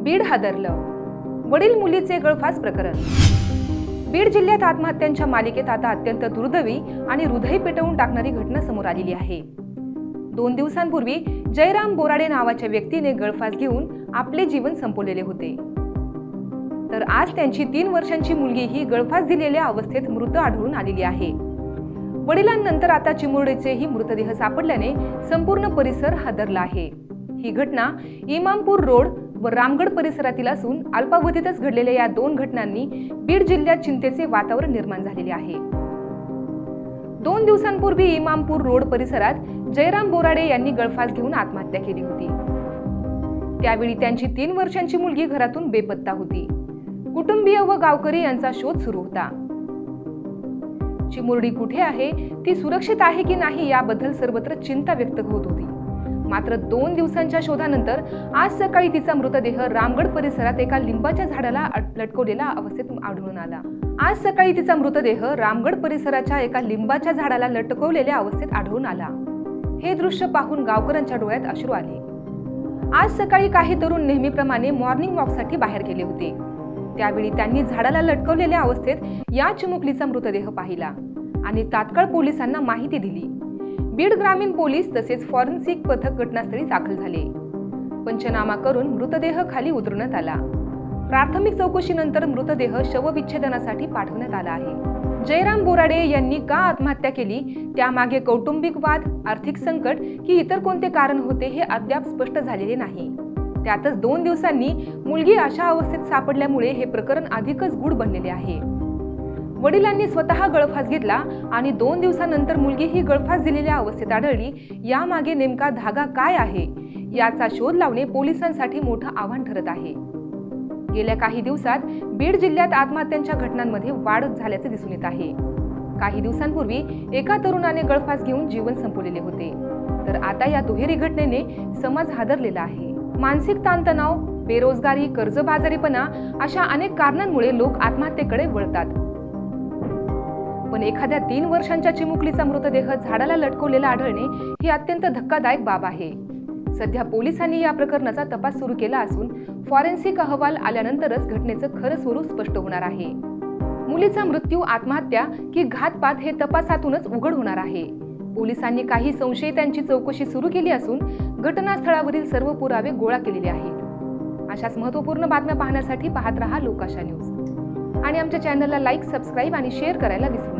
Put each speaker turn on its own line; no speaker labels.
बीड हादरलं. वडील मुलीचे गळफास प्रकरण. बीड जिल्ह्यात आत्महत्यांच्या मालिकेत आता अत्यंत दुर्दैवी आणि हृदय पेटवून टाकणारी घटना समोर आलेली आहे. दोन दिवसांपूर्वी जयराम बोराडे नावाच्या व्यक्तीने गळफास घेऊन आपले जीवन संपवलेले होते. तर आज त्यांची तीन वर्षांची मुलगी ही गळफास दिलेल्या अवस्थेत मृत आढळून आलेली आहे. वडिलांनंतर आता चिमुरडीचेही मृतदेह सापडल्याने संपूर्ण परिसर हादरला आहे. ही घटना इमामपूर रोड व रामगड परिसरातील असून अल्पावधीतच घडलेल्या या दोन घटनांनी बीड जिल्ह्यात चिंतेचे वातावरण निर्माण झालेले आहे. दोन दिवसांपूर्वी इमामपूर रोड परिसरात जयराम बोराडे यांनी गळफास घेऊन आत्महत्या केली होती. त्यावेळी त्यांची तीन वर्षांची मुलगी घरातून बेपत्ता होती. कुटुंबीय व गावकरी यांचा शोध सुरू होता. चिमुरडी कुठे आहे ती सुरक्षित आहे की नाही याबद्दल सर्वत्र चिंता व्यक्त होत होती. मात्र दोन दिवसांच्या शोधानंतर आज सकाळी तिचा मृतदेह रामगड परिसरात एका लिंबाच्या झाडाला लटकवलेला अवस्थेत आढळून आला. आज सकाळी तिचा मृतदेह रामगड परिसराच्या एका लिंबाच्या झाडाला लटकवलेल्या अवस्थेत आढळून आला. हे दृश्य पाहून गावकऱ्यांच्या डोळ्यात अश्रू आले. आज सकाळी काही तरुण नेहमीप्रमाणे मॉर्निंग वॉकसाठी बाहेर गेले होते. त्यावेळी त्यांनी झाडाला लटकवलेल्या अवस्थेत या चिमुकलीचा मृतदेह पाहिला आणि तात्काळ पोलिसांना माहिती दिली. बीड ग्रामीण पोलीस तसेच फॉरेन्सिक पथक घटनास्थळी दाखल झाले. पंचनामा करून मृतदेह खाली उतरवण्यात आला. प्राथमिक चौकशीनंतर मृतदेह शवविच्छेदनासाठी पाठवण्यात आला आहे. जयराम बोराडे यांनी का आत्महत्या केली? त्यामागे कौटुंबिक वाद आर्थिक संकट की इतर कोणते कारण होते हे अद्याप स्पष्ट झालेले नाही. त्यातच दोन दिवसांनी मुलगी अशा अवस्थेत सापडल्यामुळे हे प्रकरण अधिकच गूढ बनलेले आहे. वडिलांनी स्वतः गळफास घेतला आणि दोन दिवसानंतर मुलगी ही गळफास दिलेल्या अवस्थेत आढळली. यामागे नेमका धागा काय आहे? याचा शोध लावणे पोलिसांसाठी मोठं आव्हान ठरत आहे. गेल्या काही दिवसात बीड जिल्ह्यात आत्महत्यांच्या घटनांमध्ये वाढ झाल्याचे दिसून येत आहे. काही दिवसांपूर्वी एका तरुणाने गळफास घेऊन जीवन संपवलेले होते. तर आता या दुहेरी घटनेने समाज हादरलेला आहे. मानसिक ताणतणाव बेरोजगारी कर्जबाजारीपणा अशा अनेक कारणांमुळे लोक आत्महत्येकडे वळतात. पण एखाद्या तीन वर्षांच्या चिमुकलीचा मृतदेह झाडाला लटकवलेला आढळणे ही अत्यंत धक्कादायक बाब आहे. सध्या पोलिसांनी या प्रकरणाचा तपास सुरू केला असून फॉरेन्सिक अहवाल आल्यानंतरच घटनेचं खरं स्वरूप स्पष्ट होणार आहे. मुलीचा मृत्यू आत्महत्या की घातपात हे तपासातूनच उघड होणार आहे. पोलिसांनी काही संशयितांची चौकशी सुरू केली असून घटनास्थळावरील सर्व पुरावे गोळा केलेले आहेत. अशाच महत्त्वपूर्ण बातम्या पाहण्यासाठी पाहत रहा लोकाशा न्यूज. आणि आमच्या चॅनलला लाईक सबस्क्राईब आणि शेअर करायला विसरू नका.